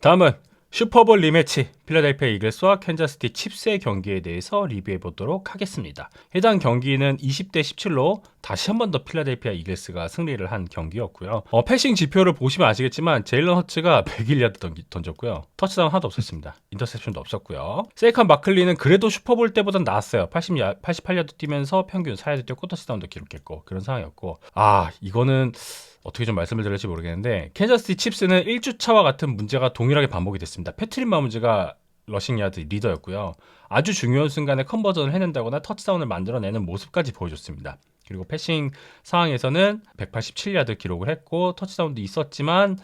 다음은 슈퍼볼 리매치 필라델피아 이글스와 캔자스티 칩스의 경기에 대해서 리뷰해 보도록 하겠습니다. 해당 경기는 20대 17로 다시 한 번 더 필라델피아 이글스가 승리를 한 경기였고요. 어, 패싱 지표를 보시면 아시겠지만 제일런 허츠가 101야드 던, 던졌고요. 터치다운 하나도 없었습니다. 인터셉션도 없었고요. 세이칸 마클리는 그래도 슈퍼볼 때보단 나았어요. 80야, 88야드 뛰면서 평균 4야드 뛰고 터치다운도 기록했고 그런 상황이었고 아 이거는 어떻게 좀 말씀을 드릴지 모르겠는데 캔자스티 칩스는 1주차와 같은 문제가 동일하게 반복이 됐습니다. 패트린 마운즈가 러싱 야드 리더였고요. 아주 중요한 순간에 컨버전을 해낸다거나 터치다운을 만들어내는 모습까지 보여줬습니다. 그리고 패싱 상황에서는 187야드 기록을 했고 터치다운도 있었지만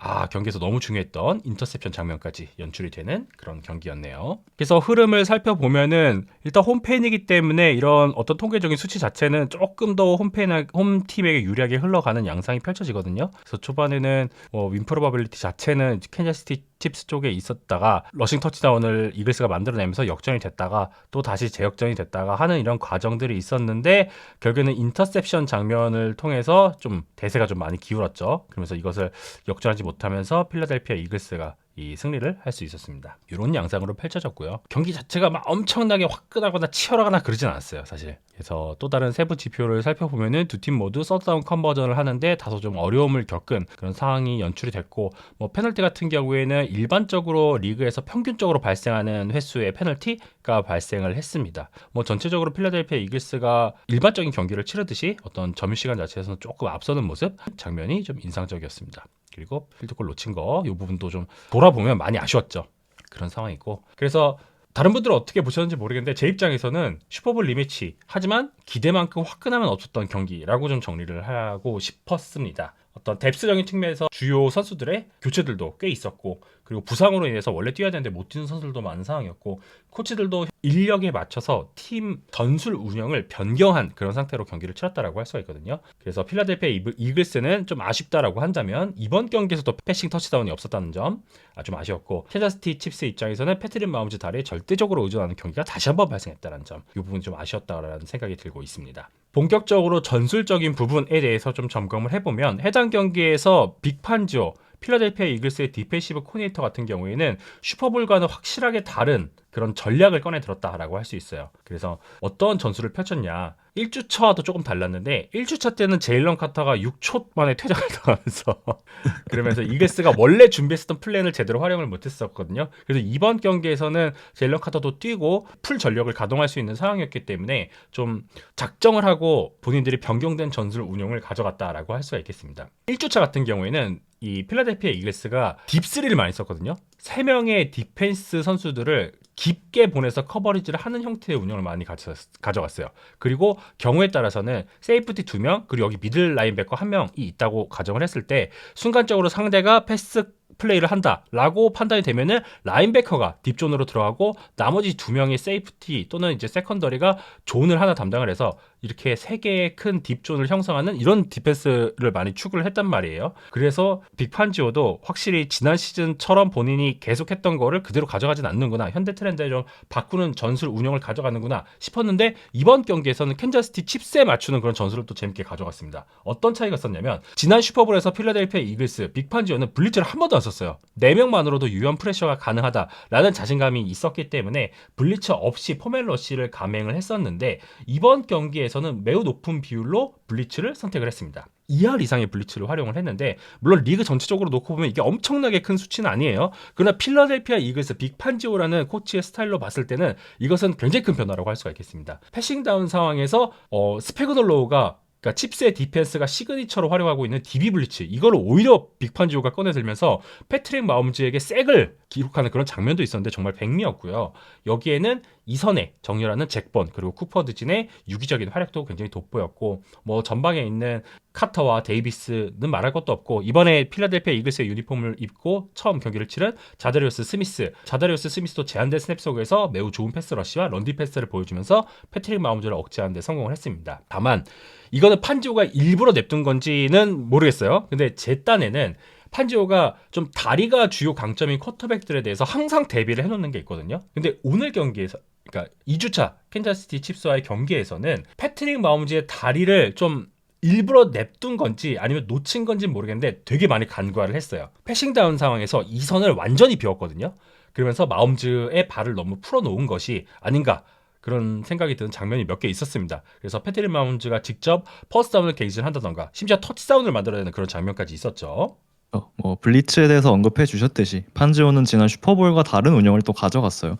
아, 경기에서 너무 중요했던 인터셉션 장면까지 연출이 되는 그런 경기였네요. 그래서 흐름을 살펴보면은 일단 홈팬이기 때문에 이런 어떤 통계적인 수치 자체는 조금 더 홈팬, 홈팀에게 유리하게 흘러가는 양상이 펼쳐지거든요. 그래서 초반에는 뭐 윈프로바빌리티 자체는 캔자스티 칩스 쪽에 있었다가 러싱 터치다운을 이글스가 만들어내면서 역전이 됐다가 또 다시 재역전이 됐다가 하는 이런 과정들이 있었는데 결국에는 인터셉션 장면을 통해서 좀 대세가 좀 많이 기울었죠. 그러면서 이것을 역전하지 못하면서 필라델피아 이글스가 이 승리를 할 수 있었습니다. 이런 양상으로 펼쳐졌고요. 경기 자체가 막 엄청나게 화끈하거나 치열하거나 그러진 않았어요, 사실. 그래서 또 다른 세부 지표를 살펴보면은 두 팀 모두 서드다운 컨버전을 하는데 다소 좀 어려움을 겪은 그런 상황이 연출이 됐고 뭐 페널티 같은 경우에는 일반적으로 리그에서 평균적으로 발생하는 횟수의 페널티가 발생을 했습니다. 뭐 전체적으로 필라델피아 이글스가 일반적인 경기를 치르듯이 어떤 점유 시간 자체에서는 조금 앞서는 모습 장면이 좀 인상적이었습니다. 그리고 필드골 놓친 거 이 부분도 좀 돌아보면 많이 아쉬웠죠. 그런 상황이고 그래서 다른 분들은 어떻게 보셨는지 모르겠는데 제 입장에서는 슈퍼볼 리매치 하지만 기대만큼 화끈함은 없었던 경기라고 좀 정리를 하고 싶었습니다. 어떤 뎁스적인 측면에서 주요 선수들의 교체들도 꽤 있었고 그리고 부상으로 인해서 원래 뛰어야 되는데 못 뛰는 선수들도 많은 상황이었고 코치들도 인력에 맞춰서 팀 전술 운영을 변경한 그런 상태로 경기를 치렀다라고 할 수가 있거든요. 그래서 필라델피아 이글스는 좀 아쉽다라고 한다면 이번 경기에서도 패싱 터치다운이 없었다는 점 아, 좀 아쉬웠고 캔자스티 칩스 입장에서는 패트린 마운즈 다리에 절대적으로 의존하는 경기가 다시 한번 발생했다는 점 이 부분 좀 아쉬웠다라는 생각이 들고 있습니다. 본격적으로 전술적인 부분에 대해서 좀 점검을 해보면 해당 경기에서 빅판지오 필라델피아 이글스의 디펜시브 코디네이터 같은 경우에는 슈퍼볼과는 확실하게 다른 그런 전략을 꺼내 들었다라고 할 수 있어요. 그래서 어떤 전술을 펼쳤냐. 1주차와도 조금 달랐는데 1주차 때는 제일런 카터가 6초 만에 퇴장을 당하면서 그러면서 이글스가 원래 준비했었던 플랜을 제대로 활용을 못했었거든요. 그래서 이번 경기에서는 제일런 카터도 뛰고 풀 전력을 가동할 수 있는 상황이었기 때문에 좀 작정을 하고 본인들이 변경된 전술 운영을 가져갔다라고 할 수가 있겠습니다. 1주차 같은 경우에는 이 필라델피아 이글스가 딥스리를 많이 썼거든요. 3명의 디펜스 선수들을 깊게 보내서 커버리지를 하는 형태의 운영을 많이 가져, 가져갔어요. 그리고 경우에 따라서는 세이프티 2명, 그리고 여기 미들 라인백커 1명이 있다고 가정을 했을 때 순간적으로 상대가 패스 플레이를 한다라고 판단이 되면은 라인베커가 딥존으로 들어가고 나머지 두 명의 세이프티 또는 이제 세컨더리가 존을 하나 담당을 해서 이렇게 세 개의 큰 딥존을 형성하는 이런 디펜스를 많이 추구를 했단 말이에요. 그래서 빅판지오도 확실히 지난 시즌처럼 본인이 계속했던 거를 그대로 가져가진 않는구나. 현대 트렌드에 좀 바꾸는 전술 운영을 가져가는구나 싶었는데 이번 경기에서는 캔자스티 칩스에 맞추는 그런 전술을 또 재밌게 가져갔습니다. 어떤 차이가 있었냐면 지난 슈퍼볼에서 필라델피아 이글스 빅판지오는 블리츠를 한 번도 안 썼어요. 4명만으로도 유연 프레셔가 가능하다라는 자신감이 있었기 때문에 블리츠 없이 포멜 러시를 감행을 했었는데 이번 경기에 서는 매우 높은 비율로 블리츠를 선택을 했습니다. 2할 이상의 블리츠를 활용을 했는데 물론 리그 전체적으로 놓고 보면 이게 엄청나게 큰 수치는 아니에요. 그러나 필라델피아 이글스 빅판지오라는 코치의 스타일로 봤을 때는 이것은 굉장히 큰 변화라고 할 수가 있겠습니다. 패싱 다운 상황에서 어, 스페그널로우가 그러니까 칩스의 디펜스가 시그니처로 활용하고 있는 DB 블리츠 이거를 오히려 빅판지오가 꺼내들면서 패트릭 마움즈에게 색을 기록하는 그런 장면도 있었는데 정말 백미였고요. 여기에는 이선의 정렬하는 잭번 그리고 쿠퍼드 진의 유기적인 활약도 굉장히 돋보였고 뭐 전방에 있는 카터와 데이비스는 말할 것도 없고 이번에 필라델피아 이글스의 유니폼을 입고 처음 경기를 치른 자다리오스 스미스 자다리오스 스미스도 제한된 스냅 속에서 매우 좋은 패스 러시와 런디 패스를 보여주면서 패트릭 마움즈를 억제하는 데 성공을 했습니다. 다만 이거는 판지오가 일부러 냅둔 건지는 모르겠어요. 근데 제 딴에는 판지오가 좀 다리가 주요 강점인 쿼터백들에 대해서 항상 대비를 해놓는 게 있거든요. 근데 오늘 경기에서 그러니까 2주차 캔자스티 칩스와의 경기에서는 패트릭 마움즈의 다리를 좀 일부러 냅둔 건지 아니면 놓친 건지 모르겠는데 되게 많이 간과를 했어요. 패싱 다운 상황에서 이 선을 완전히 비웠거든요. 그러면서 마움즈의 발을 너무 풀어놓은 것이 아닌가 그런 생각이 드는 장면이 몇 개 있었습니다. 그래서 패트릭 마움즈가 직접 퍼스트 다운을 게이지를 한다던가 심지어 터치다운을 만들어내는 그런 장면까지 있었죠. 어, 뭐 블리츠에 대해서 언급해 주셨듯이 판지오는 지난 슈퍼볼과 다른 운영을 또 가져갔어요.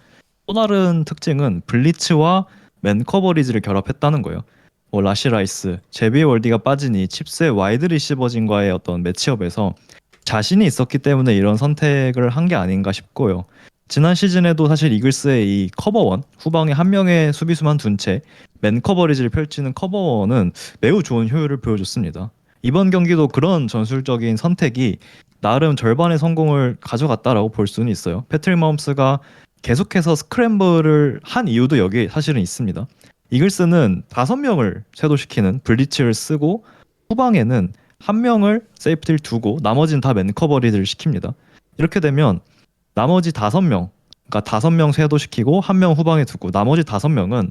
또 다른 특징은 블리츠와 맨 커버리지를 결합했다는 거예요. 뭐 라시 라이스, 제비 월디가 빠지니 칩스의 와이드 리시버진과의 어떤 매치업에서 자신이 있었기 때문에 이런 선택을 한 게 아닌가 싶고요. 지난 시즌에도 사실 이글스의 이 커버원 후방에 한 명의 수비수만 둔 채 맨 커버리지를 펼치는 커버원은 매우 좋은 효율을 보여줬습니다. 이번 경기도 그런 전술적인 선택이 나름 절반의 성공을 가져갔다라고 볼 수는 있어요. 패트릭 마홈스가 계속해서 스크램블을 한 이유도 여기 사실은 있습니다. 이글스는 다섯 명을 쇄도시키는 블리츠를 쓰고 후방에는 한 명을 세이프티를 두고 나머지는 다 맨 커버리드를 시킵니다. 이렇게 되면 나머지 다섯 명, 그러니까 다섯 명 쇄도시키고 한 명 후방에 두고 나머지 다섯 명은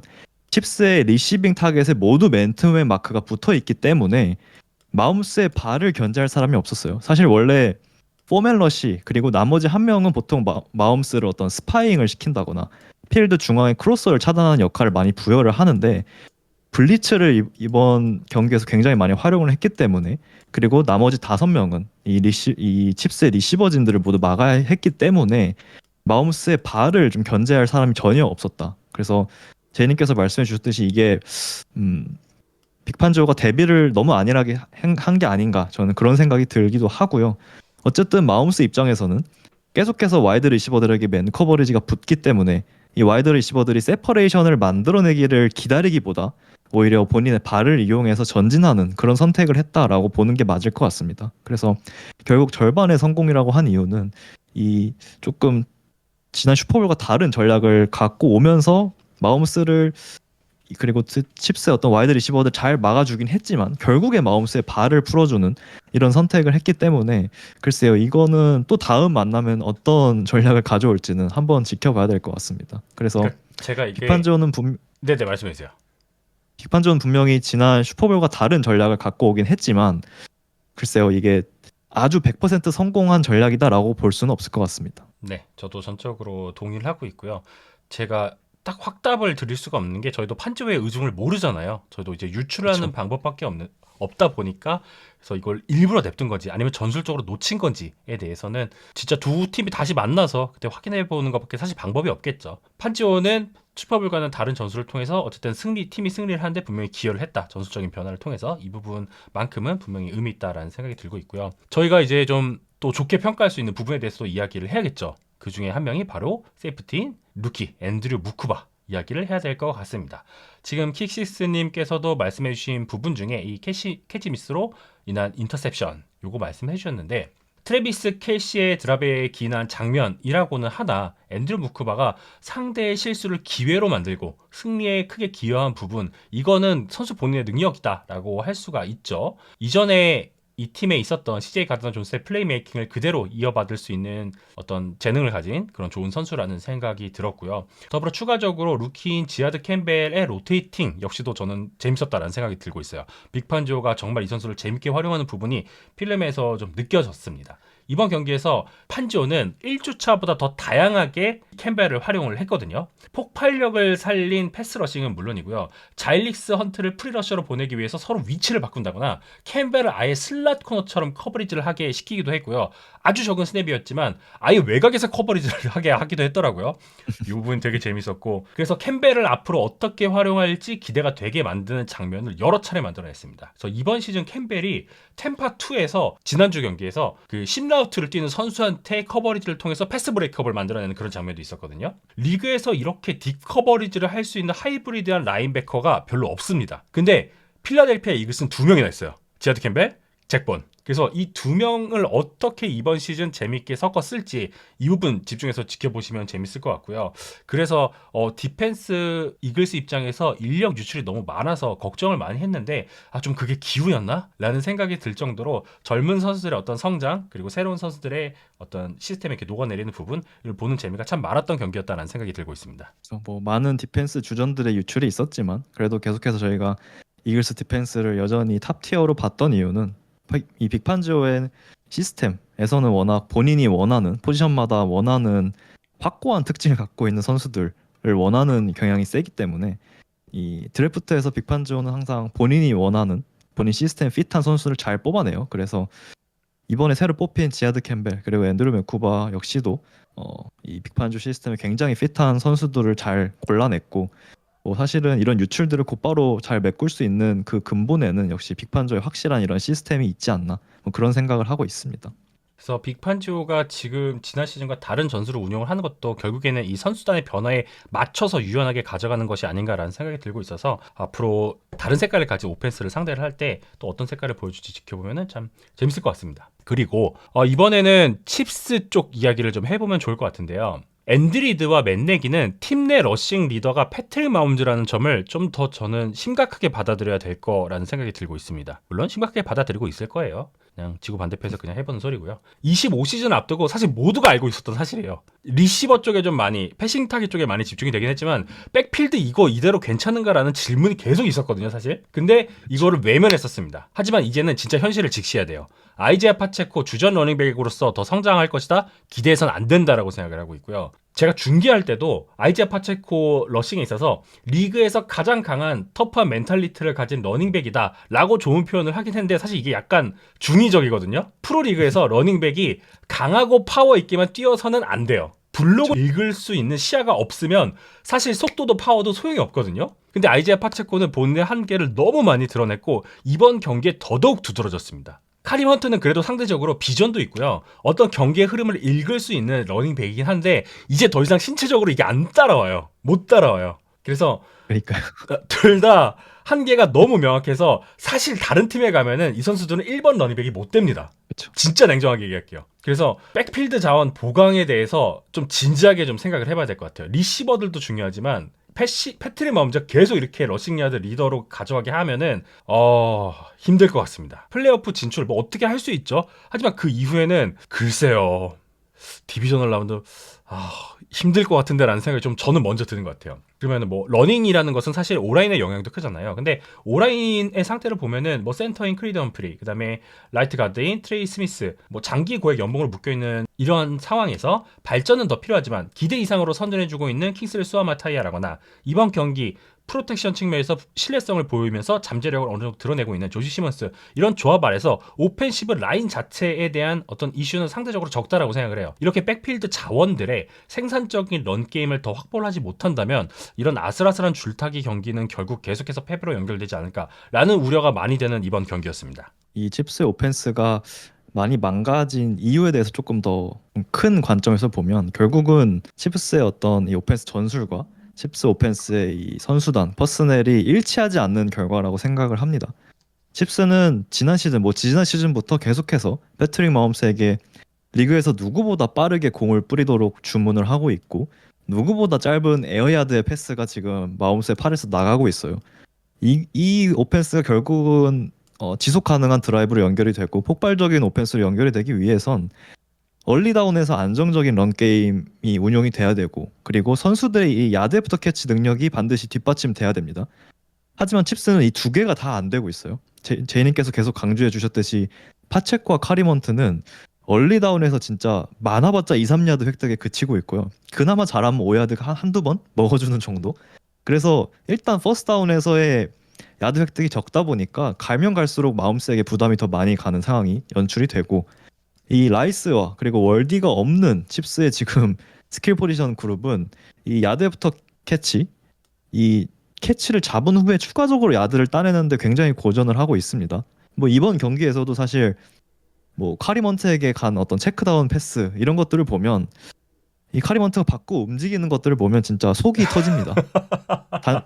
칩스의 리시빙 타겟에 모두 맨투맨 마크가 붙어 있기 때문에 마움스의 발을 견제할 사람이 없었어요. 사실 원래 포멜러시 그리고 나머지 한 명은 보통 마, 마움스를 어떤 스파잉을 시킨다거나 필드 중앙에 크로스를 차단하는 역할을 많이 부여를 하는데 블리츠를 이- 이번 경기에서 굉장히 많이 활용을 했기 때문에 그리고 나머지 다섯 명은 이 리시 이 칩스의 리시버진들을 모두 막아야 했기 때문에 마움스의 발을 좀 견제할 사람이 전혀 없었다. 그래서 제니께서 말씀해 주셨듯이 이게 음 빅판지오가 데뷔를 너무 안일하게 한 게 아닌가 저는 그런 생각이 들기도 하고요. 어쨌든 마움스 입장에서는 계속해서 와이드 리시버들에게 맨 커버리지가 붙기 때문에 이 와이드 리시버들이 세퍼레이션을 만들어내기를 기다리기보다 오히려 본인의 발을 이용해서 전진하는 그런 선택을 했다라고 보는 게 맞을 것 같습니다. 그래서 결국 절반의 성공이라고 한 이유는 이 조금 지난 슈퍼볼과 다른 전략을 갖고 오면서 마움스를 그리고 트- 칩스의 어떤 와이드 리시버들 잘 막아주긴 했지만 결국에 마움스의 발을 풀어주는 이런 선택을 했기 때문에 글쎄요 이거는 또 다음 만나면 어떤 전략을 가져올지는 한번 지켜봐야 될 것 같습니다. 그래서 그러니까 제가 이게 비판조는 분 네네 말씀해 주세요. 비판조는 분명히 지난 슈퍼볼과 다른 전략을 갖고 오긴 했지만 글쎄요 이게 아주 100% 성공한 전략이다라고 볼 수는 없을 것 같습니다. 네, 저도 전적으로 동의를 하고 있고요. 제가 딱 확답을 드릴 수가 없는 게 저희도 판지오의 의중을 모르잖아요. 저희도 이제 유출하는 그쵸. 방법밖에 없는 없다 보니까 그래서 이걸 일부러 냅둔 건지 아니면 전술적으로 놓친 건지에 대해서는 진짜 두 팀이 다시 만나서 그때 확인해 보는 것밖에 사실 방법이 없겠죠. 판지오는 슈퍼볼과는 다른 전술을 통해서 어쨌든 승리 팀이 승리를 하는데 분명히 기여를 했다. 전술적인 변화를 통해서 이 부분만큼은 분명히 의미 있다라는 생각이 들고 있고요. 저희가 이제 좀 또 좋게 평가할 수 있는 부분에 대해서 도 이야기를 해야겠죠. 그 중에 한 명이 바로 세이프티인 루키 앤드류 무쿠바 이야기를 해야 될 것 같습니다. 지금 킥시스님께서도 말씀해 주신 부분 중에 이 캐시 캐치 미스로 인한 인터셉션 요거 말씀해 주셨는데 트레비스 켈시의 드랍에 기인한 장면이라고는 하나 앤드류 무쿠바가 상대의 실수를 기회로 만들고 승리에 크게 기여한 부분 이거는 선수 본인의 능력이다라고 할 수가 있죠. 이전에 이 팀에 있었던 CJ 가드너 존스의 플레이메이킹을 그대로 이어받을 수 있는 어떤 재능을 가진 그런 좋은 선수라는 생각이 들었고요. 더불어 추가적으로 루키인 지하드 캠벨의 로테이팅 역시도 저는 재밌었다라는 생각이 들고 있어요. 빅판지오가 정말 이 선수를 재밌게 활용하는 부분이 필름에서 좀 느껴졌습니다. 이번 경기에서 판지오는 1주차보다 더 다양하게 캠벨을 활용을 했거든요. 폭발력을 살린 패스러싱은 물론이고요. 자일릭스 헌트를 프리러셔로 보내기 위해서 서로 위치를 바꾼다거나 캠벨을 아예 슬랏 코너처럼 커버리지를 하게 시키기도 했고요. 아주 적은 스냅이었지만 아예 외곽에서 커버리지를 하게 하기도 했더라고요. 이 부분 되게 재밌었고 그래서 캠벨을 앞으로 어떻게 활용할지 기대가 되게 만드는 장면을 여러 차례 만들어냈습니다. 그래서 이번 시즌 캠벨이 템파 2에서 지난주 경기에서 그 10라우트를 뛰는 선수한테 커버리지를 통해서 패스 브레이크업을 만들어내는 그런 장면도 있었거든요. 리그에서 이렇게 딥 커버리지를 할 수 있는 하이브리드한 라인베커가 별로 없습니다. 근데 필라델피아 이글스는 두 명이나 있어요. 지하드 캠벨, 잭본. 그래서 이 두 명을 어떻게 이번 시즌 재밌게 섞어 쓸지 이 부분 집중해서 지켜보시면 재밌을 것 같고요. 그래서 어, 디펜스 이글스 입장에서 인력 유출이 너무 많아서 걱정을 많이 했는데 아 좀 그게 기우였나? 라는 생각이 들 정도로 젊은 선수들의 어떤 성장 그리고 새로운 선수들의 어떤 시스템에 이렇게 녹아내리는 부분을 보는 재미가 참 많았던 경기였다라는 생각이 들고 있습니다. 뭐 많은 디펜스 주전들의 유출이 있었지만 그래도 계속해서 저희가 이글스 디펜스를 여전히 탑 티어로 봤던 이유는 이 빅판지오의 시스템에서는 워낙 본인이 원하는 포지션마다 원하는 확고한 특징을 갖고 있는 선수들을 원하는 경향이 세기 때문에 이 드래프트에서 빅판지오는 항상 본인이 원하는 본인 시스템 핏한 선수를 잘 뽑아내요. 그래서 이번에 새로 뽑힌 지아드 캠벨 그리고 앤드루 메쿠바 역시도 어, 이 빅판주 시스템에 굉장히 핏한 선수들을 잘 골라냈고 뭐 사실은 이런 유출들을 곧바로 잘 메꿀 수 있는 그 근본에는 역시 빅판조의 확실한 이런 시스템이 있지 않나 뭐 그런 생각을 하고 있습니다. 그래서 빅판지오가 지금 지난 시즌과 다른 전술을 운영을 하는 것도 결국에는 이 선수단의 변화에 맞춰서 유연하게 가져가는 것이 아닌가라는 생각이 들고 있어서 앞으로 다른 색깔을 가진 오펜스를 상대를 할 때 또 어떤 색깔을 보여줄지 지켜보면 참 재밌을 것 같습니다. 그리고 어, 이번에는 칩스 쪽 이야기를 좀 해보면 좋을 것 같은데요. 앤드리드와 맨내기는 팀 내 러싱 리더가 패트릭 마움즈라는 점을 좀 더 저는 심각하게 받아들여야 될 거라는 생각이 들고 있습니다. 물론 심각하게 받아들이고 있을 거예요. 그냥 지구 반대편에서 그냥 해보는 소리고요. 25시즌 앞두고 사실 모두가 알고 있었던 사실이에요. 리시버 쪽에 좀 많이 패싱 타기 쪽에 많이 집중이 되긴 했지만 백필드 이거 이대로 괜찮은가라는 질문이 계속 있었거든요, 사실. 근데 이거를 외면했었습니다. 하지만 이제는 진짜 현실을 직시해야 돼요. 아이제아 파체코 주전 러닝백으로서 더 성장할 것이다. 기대해선 안 된다라고 생각을 하고 있고요. 제가 중계할 때도 아이제아 파체코 러싱에 있어서 리그에서 가장 강한 터프한 멘탈리티를 가진 러닝백이다 라고 좋은 표현을 하긴 했는데 사실 이게 약간 중의적이거든요. 프로리그에서 러닝백이 강하고 파워 있게만 뛰어서는 안 돼요. 블록을 읽을 수 있는 시야가 없으면 사실 속도도 파워도 소용이 없거든요. 근데 아이제아 파체코는 본인의 한계를 너무 많이 드러냈고 이번 경기에 더더욱 두드러졌습니다 카림 헌트는 그래도 상대적으로 비전도 있고요. 어떤 경기의 흐름을 읽을 수 있는 러닝백이긴 한데 이제 더 이상 신체적으로 이게 안 따라와요. 못 따라와요. 그래서 그러니까요. 둘 다 한계가 너무 명확해서 사실 다른 팀에 가면은 이 선수들은 1번 러닝백이 못 됩니다. 그렇죠. 진짜 냉정하게 얘기할게요. 그래서 백필드 자원 보강에 대해서 좀 진지하게 좀 생각을 해봐야 될 것 같아요. 리시버들도 중요하지만 패시, 패트릭 마음자 계속 이렇게 러싱야드 리더로 가져가게 하면은 어 힘들 것 같습니다. 플레이오프 진출 뭐 어떻게 할 수 있죠. 하지만 그 이후에는 글쎄요 디비저널 라운드 아 힘들 것 같은데라는 생각이 좀 저는 먼저 드는 것 같아요. 그러면은 뭐 러닝이라는 것은 사실 오라인의 영향도 크잖아요. 근데 오라인의 상태를 보면은 뭐 센터인 크리드 험프리, 그다음에 라이트 가드인 트레이 스미스, 뭐 장기 고액 연봉으로 묶여 있는 이런 상황에서 발전은 더 필요하지만 기대 이상으로 선전해주고 있는 킹스를 수아마타이아라거나 이번 경기 프로텍션 측면에서 신뢰성을 보이면서 잠재력을 어느 정도 드러내고 있는 조시 시먼스 이런 조합 아래서 오펜시브 라인 자체에 대한 어떤 이슈는 상대적으로 적다라고 생각을 해요. 이렇게 백필드 자원들의 생산적인 런 게임을 더 확보를 하지 못한다면 이런 아슬아슬한 줄타기 경기는 결국 계속해서 패배로 연결되지 않을까라는 우려가 많이 되는 이번 경기였습니다. 이 칩스의 오펜스가 많이 망가진 이유에 대해서 조금 더 큰 관점에서 보면 결국은 칩스의 어떤 이 오펜스 전술과 칩스 오펜스의 이 선수단 퍼스넬이 일치하지 않는 결과라고 생각을 합니다. 칩스는 지난 시즌 뭐 지난 시즌부터 계속해서 패트릭 마홈스에게 리그에서 누구보다 빠르게 공을 뿌리도록 주문을 하고 있고 누구보다 짧은 에어야드의 패스가 지금 마홈스의 팔에서 나가고 있어요. 이, 이 오펜스가 결국은 어, 지속 가능한 드라이브로 연결이 되고 폭발적인 오펜스로 연결이 되기 위해선 얼리다운에서 안정적인 런 게임이 운용이 돼야 되고 그리고 선수들의 이 야드애프터 캐치 능력이 반드시 뒷받침돼야 됩니다. 하지만 칩스는 이 두 개가 다 안 되고 있어요. 제, 제이님께서 계속 강조해 주셨듯이 파체코와 카리먼트는 얼리다운에서 진짜 많아봤자 2, 3야드 획득에 그치고 있고요. 그나마 잘하면 5야드 한, 한두 번 먹어주는 정도? 그래서 일단 퍼스트다운에서의 야드 획득이 적다 보니까 갈면 갈수록 마음속에 부담이 더 많이 가는 상황이 연출이 되고 이 라이스와 그리고 월디가 없는 칩스의 지금 스킬 포지션 그룹은 이 야드부터 캐치 이 캐치를 잡은 후에 추가적으로 야드를 따내는데 굉장히 고전을 하고 있습니다. 뭐 이번 경기에서도 사실 뭐 카리먼트에게 간 어떤 체크다운 패스 이런 것들을 보면 이 카리먼트가 받고 움직이는 것들을 보면 진짜 속이 터집니다. 단,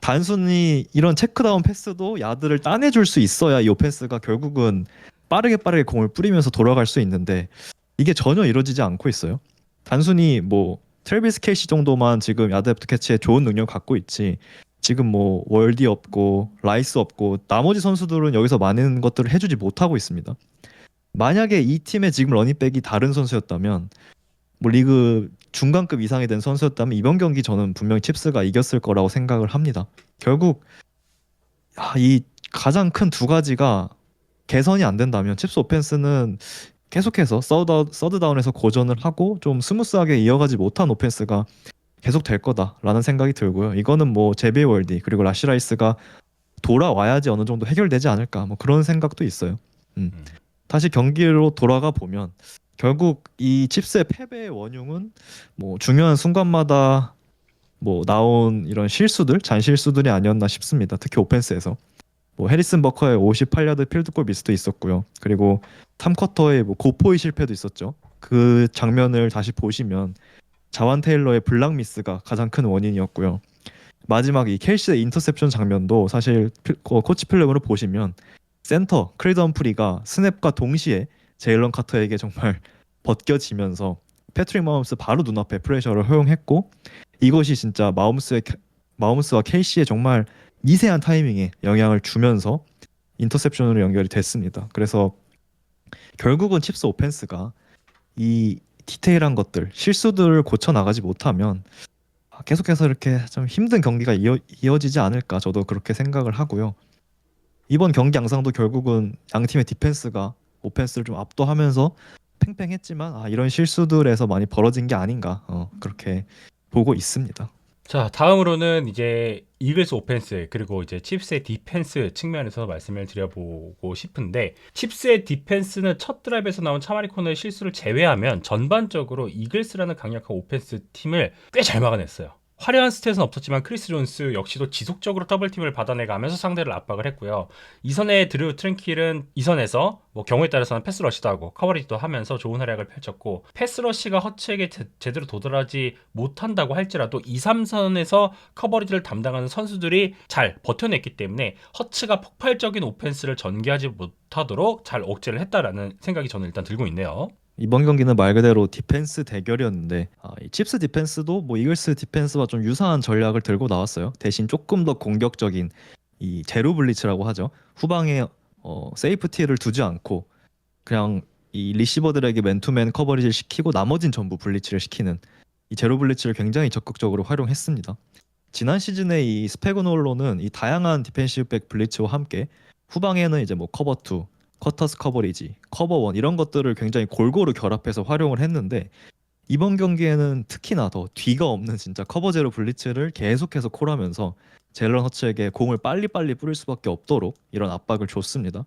단순히 이런 체크다운 패스도 야드를 따내줄 수 있어야 이 오펜스가 결국은 빠르게 빠르게 공을 뿌리면서 돌아갈 수 있는데 이게 전혀 이루어지지 않고 있어요. 단순히 뭐 트레비스 케이시 정도만 지금 야드애프터 캐치에 좋은 능력 갖고 있지 지금 뭐 월디 없고 라이스 없고 나머지 선수들은 여기서 많은 것들을 해주지 못하고 있습니다. 만약에 이 팀의 지금 러닝백이 다른 선수였다면 뭐 리그 중간급 이상이 된 선수였다면 이번 경기 저는 분명히 칩스가 이겼을 거라고 생각을 합니다. 결국 아, 이 가장 큰 두 가지가 개선이 안 된다면 칩스 오펜스는 계속해서 서드, 서드 다운에서 고전을 하고 좀 스무스하게 이어가지 못한 오펜스가 계속 될 거다라는 생각이 들고요. 이거는 뭐 제비 월디 그리고 라시라이스가 돌아와야지 어느 정도 해결되지 않을까 뭐 그런 생각도 있어요. 음. 다시 경기로 돌아가 보면 결국 이 칩스의 패배의 원흉은 뭐 중요한 순간마다 뭐 나온 이런 실수들, 잔실수들이 아니었나 싶습니다. 특히 오펜스에서. 뭐 해리슨 버커의 58야드 필드골 미스도 있었고요. 그리고 3쿼터의 뭐 고포의 실패도 있었죠. 그 장면을 다시 보시면 자완 테일러의 블락 미스가 가장 큰 원인이었고요. 마지막 이 켈시의 인터셉션 장면도 사실 필- 어, 코치 필름으로 보시면 센터 크리드 험프리가 스냅과 동시에 제일런 카터에게 정말 벗겨지면서 패트릭 마움스 바로 눈앞에 프레셔를 허용했고 이것이 진짜 마움스의 캐- 마움스와 케이시의 정말 미세한 타이밍에 영향을 주면서 인터셉션으로 연결이 됐습니다. 그래서 결국은 칩스 오펜스가 이 디테일한 것들 실수들을 고쳐 나가지 못하면 계속해서 이렇게 좀 힘든 경기가 이어, 이어지지 않을까 저도 그렇게 생각을 하고요. 이번 경기 양상도 결국은 양 팀의 디펜스가 오펜스를 좀 압도하면서 팽팽했지만 아, 이런 실수들에서 많이 벌어진 게 아닌가 어, 그렇게 보고 있습니다. 자, 다음으로는 이제 이글스 오펜스 그리고 이제 칩스의 디펜스 측면에서 말씀을 드려보고 싶은데 칩스의 디펜스는 첫 드라이브에서 나온 차마리 코너의 실수를 제외하면 전반적으로 이글스라는 강력한 오펜스 팀을 꽤 잘 막아냈어요. 화려한 스탯은 없었지만 크리스 존스 역시도 지속적으로 더블팀을 받아내가면서 상대를 압박을 했고요. 이선의 드류 트랭킬은 이선에서 뭐 경우에 따라서는 패스 러시도 하고 커버리지도 하면서 좋은 활약을 펼쳤고 패스 러시가 허츠에게 제, 대로 도달하지 못한다고 할지라도 2, 3선에서 커버리지를 담당하는 선수들이 잘 버텨냈기 때문에 허츠가 폭발적인 오펜스를 전개하지 못하도록 잘 억제를 했다라는 생각이 저는 일단 들고 있네요. 이번 경기는 말 그대로 디펜스 대결이었는데 아, 이 칩스 디펜스도 뭐 이글스 디펜스와 좀 유사한 전략을 들고 나왔어요. 대신 조금 더 공격적인 이 제로 블리츠라고 하죠. 후방에 어, 세이프티를 두지 않고 그냥 이 리시버들에게 맨투맨 커버리지를 시키고 나머진 전부 블리츠를 시키는 이 제로 블리츠를 굉장히 적극적으로 활용했습니다. 지난 시즌에 이 스페그놀로는 이 다양한 디펜시브 백 블리츠와 함께 후방에는 이제 뭐 커버 2, 커터스 커버리지, 커버 원 이런 것들을 굉장히 골고루 결합해서 활용을 했는데 이번 경기에는 특히나 더 뒤가 없는 진짜 커버 제로 블리츠를 계속해서 콜하면서 젤런 허츠에게 공을 빨리빨리 뿌릴 수밖에 없도록 이런 압박을 줬습니다.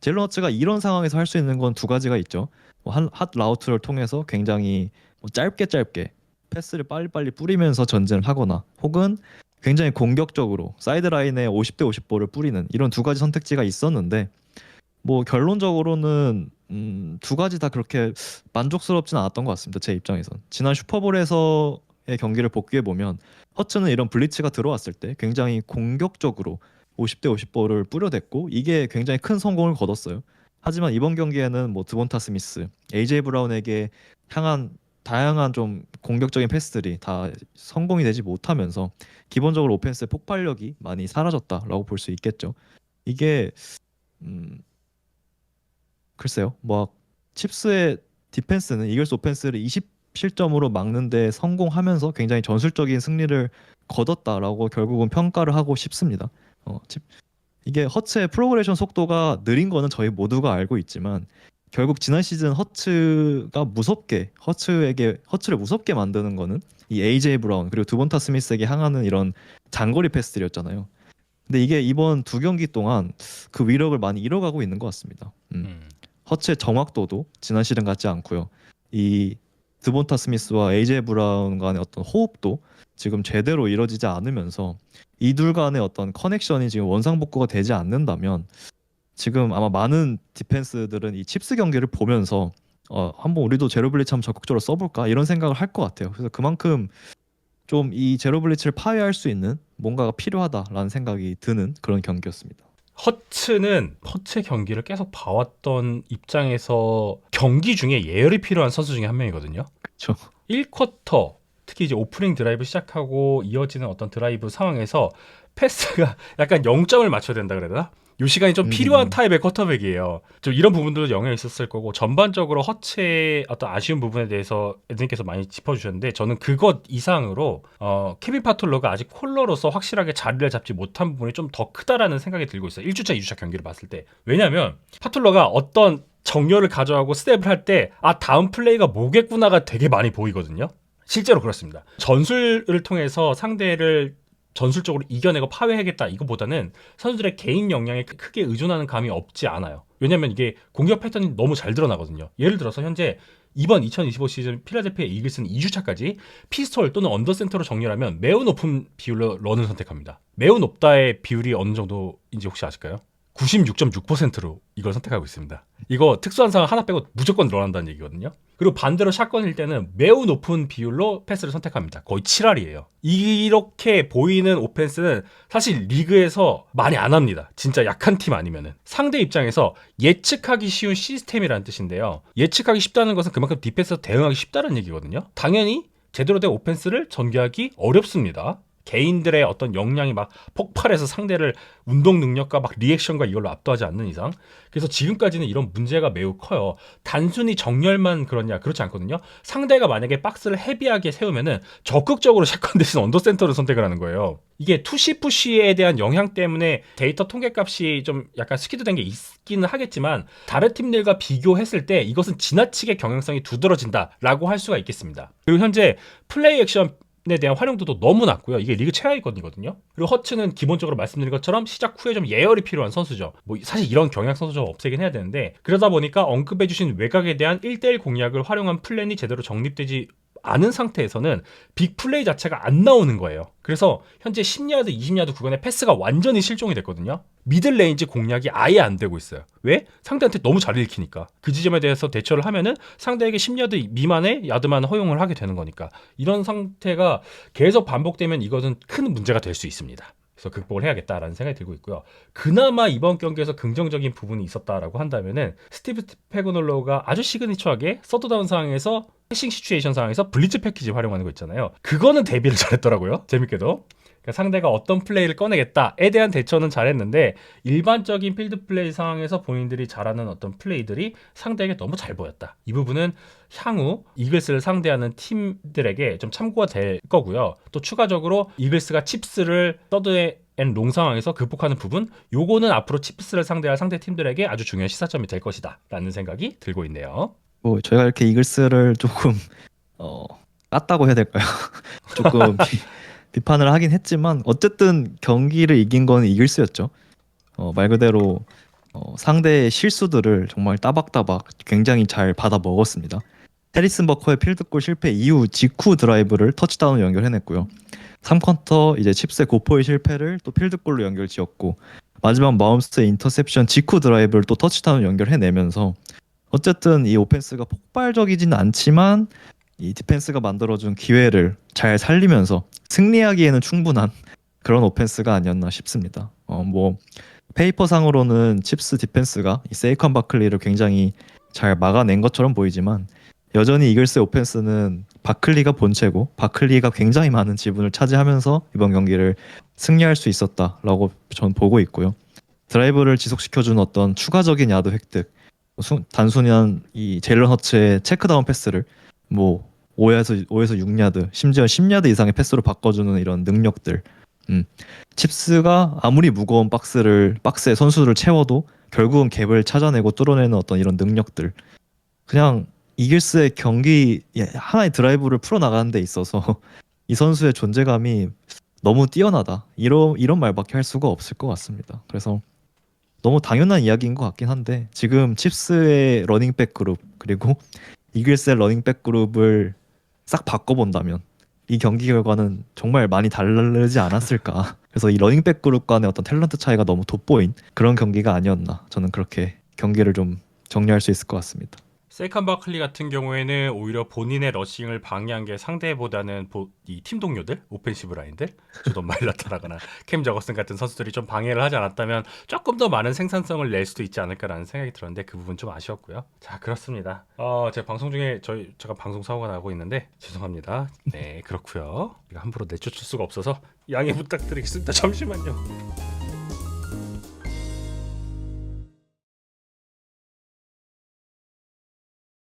젤런 허츠가 이런 상황에서 할 수 있는 건 두 가지가 있죠. 뭐 한- 핫 라우트를 통해서 굉장히 뭐 짧게 짧게 패스를 빨리빨리 뿌리면서 전진을 하거나 혹은 굉장히 공격적으로 사이드 라인에 50대 50볼을 뿌리는 이런 두 가지 선택지가 있었는데 뭐 결론적으로는 음, 두 가지 다 그렇게 만족스럽진 않았던 것 같습니다. 제 입장에선 지난 슈퍼볼에서의 경기를 복귀해 보면 허츠는 이런 블리츠가 들어왔을 때 굉장히 공격적으로 50대 50볼을 뿌려댔고 이게 굉장히 큰 성공을 거뒀어요. 하지만 이번 경기에는 뭐 드본타 스미스, 에이제이 브라운에게 향한 다양한 좀 공격적인 패스들이 다 성공이 되지 못하면서 기본적으로 오펜스의 폭발력이 많이 사라졌다라고 볼 수 있겠죠. 이게 음 글쎄요. 뭐 칩스의 디펜스는 이글스 오펜스를 27점으로 막는데 성공하면서 굉장히 전술적인 승리를 거뒀다라고 결국은 평가를 하고 싶습니다. 어, 칩 이게 허츠의 프로그레션 속도가 느린 거는 저희 모두가 알고 있지만 결국 지난 시즌 허츠가 무섭게 허츠에게 허츠를 무섭게 만드는 거는 이 AJ 브라운 그리고 두본타 스미스에게 향하는 이런 장거리 패스들이었잖아요. 근데 이게 이번 두 경기 동안 그 위력을 많이 잃어가고 있는 것 같습니다. 음. 음. 허츠의 정확도도 지난 시즌 같지 않고요. 이 드본타 스미스와 에이제 브라운 간의 어떤 호흡도 지금 제대로 이루어지지 않으면서 이 둘 간의 어떤 커넥션이 지금 원상복구가 되지 않는다면 지금 아마 많은 디펜스들은 이 칩스 경기를 보면서 어 한번 우리도 제로 블리츠 한번 적극적으로 써볼까 이런 생각을 할 것 같아요. 그래서 그만큼 좀 이 제로 블리츠를 파괴할 수 있는 뭔가가 필요하다라는 생각이 드는 그런 경기였습니다. 허츠는 허츠의 경기를 계속 봐왔던 입장에서 경기 중에 예열이 필요한 선수 중에 한 명이거든요. 그렇죠. 1쿼터 특히 이제 오프닝 드라이브 시작하고 이어지는 어떤 드라이브 상황에서 패스가 약간 0점을 맞춰야 된다 그래야 되나? 요 시간이 좀 필요한 음. 타입의 쿼터백이에요. 좀 이런 부분들도 영향이 있었을 거고 전반적으로 허체의 어떤 아쉬운 부분에 대해서 에드님께서 많이 짚어주셨는데 저는 그것 이상으로 어, 케빈 파톨러가 아직 콜러로서 확실하게 자리를 잡지 못한 부분이 좀 더 크다라는 생각이 들고 있어요. 1주차, 2주차 경기를 봤을 때. 왜냐하면 파톨러가 어떤 정렬을 가져가고 스텝을 할 때 아 다음 플레이가 뭐겠구나가 되게 많이 보이거든요. 실제로 그렇습니다. 전술을 통해서 상대를 전술적으로 이겨내고 파괴하겠다 이거보다는 선수들의 개인 역량에 크게 의존하는 감이 없지 않아요. 왜냐면 이게 공격 패턴이 너무 잘 드러나거든요. 예를 들어서 현재 이번 2025 시즌 필라델피아 이글스는 2주차까지 피스톨 또는 언더센터로 정렬하면 매우 높은 비율로 런을 선택합니다. 매우 높다의 비율이 어느 정도인지 혹시 아실까요? 96.6%로 이걸 선택하고 있습니다. 이거 특수한 상황 하나 빼고 무조건 런한다는 얘기거든요. 그리고 반대로 샷건일 때는 매우 높은 비율로 패스를 선택합니다. 거의 7할이에요. 이렇게 보이는 오펜스는 사실 리그에서 많이 안 합니다. 진짜 약한 팀 아니면은. 상대 입장에서 예측하기 쉬운 시스템이라는 뜻인데요. 예측하기 쉽다는 것은 그만큼 디펜스에서 대응하기 쉽다는 얘기거든요. 당연히 제대로 된 오펜스를 전개하기 어렵습니다. 개인들의 어떤 역량이 막 폭발해서 상대를 운동 능력과 막 리액션과 이걸로 압도하지 않는 이상 그래서 지금까지는 이런 문제가 매우 커요. 단순히 정렬만 그렇냐 그렇지 않거든요. 상대가 만약에 박스를 헤비하게 세우면은 적극적으로 샷건 대신 언더센터를 선택을 하는 거예요. 이게 투시 푸시에 대한 영향 때문에 데이터 통계값이 좀 약간 스키드된 게 있기는 하겠지만 다른 팀들과 비교했을 때 이것은 지나치게 경향성이 두드러진다라고 할 수가 있겠습니다. 그리고 현재 플레이 액션 에 대한 활용도도 너무 낮고요. 이게 리그 최하위거든요. 그리고 허츠는 기본적으로 말씀드린 것처럼 시작 후에 좀 예열이 필요한 선수죠. 뭐 사실 이런 경향 선수 좀 없애긴 해야 되는데 그러다 보니까 언급해주신 외곽에 대한 1대1 공략을 활용한 플랜이 제대로 정립되지 않은 상태에서는 빅 플레이 자체가 안 나오는 거예요. 그래서 현재 10야드, 20야드 구간에 패스가 완전히 실종이 됐거든요. 미들 레인지 공략이 아예 안 되고 있어요. 왜? 상대한테 너무 잘 읽히니까. 그 지점에 대해서 대처를 하면은 상대에게 10야드 미만의 야드만 허용을 하게 되는 거니까. 이런 상태가 계속 반복되면 이것은 큰 문제가 될 수 있습니다. 그래서 극복을 해야겠다라는 생각이 들고 있고요. 그나마 이번 경기에서 긍정적인 부분이 있었다라고 한다면은 스티브 페고놀로가 아주 시그니처하게 서드다운 상황에서 패싱 시츄에이션 상황에서 블리츠 패키지 활용하는 거 있잖아요. 그거는 대비를 잘했더라고요. 재밌게도. 그러니까 상대가 어떤 플레이를 꺼내겠다에 대한 대처는 잘했는데 일반적인 필드 플레이 상황에서 본인들이 잘하는 어떤 플레이들이 상대에게 너무 잘 보였다. 이 부분은 향후 이글스를 상대하는 팀들에게 좀 참고가 될 거고요. 또 추가적으로 이글스가 칩스를 서드 앤롱 상황에서 극복하는 부분, 요거는 앞으로 칩스를 상대할 상대 팀들에게 아주 중요한 시사점이 될 것이다 라는 생각이 들고 있네요. 뭐 저희가 이렇게 이글스를 조금 어 깠다고 해야 될까요? 조금 비, 비판을 하긴 했지만 어쨌든 경기를 이긴 건 이글스였죠. 어, 말 그대로 어, 상대의 실수들을 정말 따박따박 굉장히 잘 받아 먹었습니다. 해리슨 버커의 필드골 실패 이후 직후 드라이브를 터치다운으로 연결해냈고요. 3쿼터 이제 칩스의 고포의 실패를 또 필드골로 연결 지었고 마지막 마움스의 인터셉션 직후 드라이브를 또 터치다운으로 연결해내면서 어쨌든 이 오펜스가 폭발적이진 않지만 이 디펜스가 만들어준 기회를 잘 살리면서 승리하기에는 충분한 그런 오펜스가 아니었나 싶습니다. 어 뭐 페이퍼 상으로는 칩스 디펜스가 이 세이컨 바클리를 굉장히 잘 막아낸 것처럼 보이지만 여전히 이글스의 오펜스는 바클리가 본체고 바클리가 굉장히 많은 지분을 차지하면서 이번 경기를 승리할 수 있었다라고 전 보고 있고요. 드라이브를 지속시켜준 어떤 추가적인 야드 획득 수- 단순한 이 제일런 허츠의 체크다운 패스를 뭐 5에서 5에서 6야드 심지어 10야드 이상의 패스로 바꿔주는 이런 능력들. 음. 칩스가 아무리 무거운 박스를 박스에 선수를 채워도 결국은 갭을 찾아내고 뚫어내는 어떤 이런 능력들. 그냥 이글스의 경기 예, 하나의 드라이브를 풀어나가는 데 있어서 이 선수의 존재감이 너무 뛰어나다. 이런 이런 말밖에 할 수가 없을 것 같습니다. 그래서 너무 당연한 이야기인 것 같긴 한데 지금 칩스의 러닝백 그룹 그리고 이글스의 러닝백 그룹을 싹 바꿔본다면 이 경기 결과는 정말 많이 다르지 않았을까. 그래서 이 러닝백 그룹 간의 어떤 탤런트 차이가 너무 돋보인 그런 경기가 아니었나. 저는 그렇게 경기를 좀 정리할 수 있을 것 같습니다. 세이컨 바클리 같은 경우에는 오히려 본인의 러싱을 방해한 게 상대보다는 이팀 동료들, 오펜시브 라인들, 조던 마일라타라거나 캠 저거슨 같은 선수들이 좀 방해를 하지 않았다면 조금 더 많은 생산성을 낼 수도 있지 않을까라는 생각이 들었는데 그 부분 좀 아쉬웠고요. 자 그렇습니다. 어, 제가 방송 중에 저희 제가 방송 사고가 나고 있는데 죄송합니다. 네 그렇고요. 함부로 내쫓을 수가 없어서 양해 부탁드리겠습니다. 잠시만요.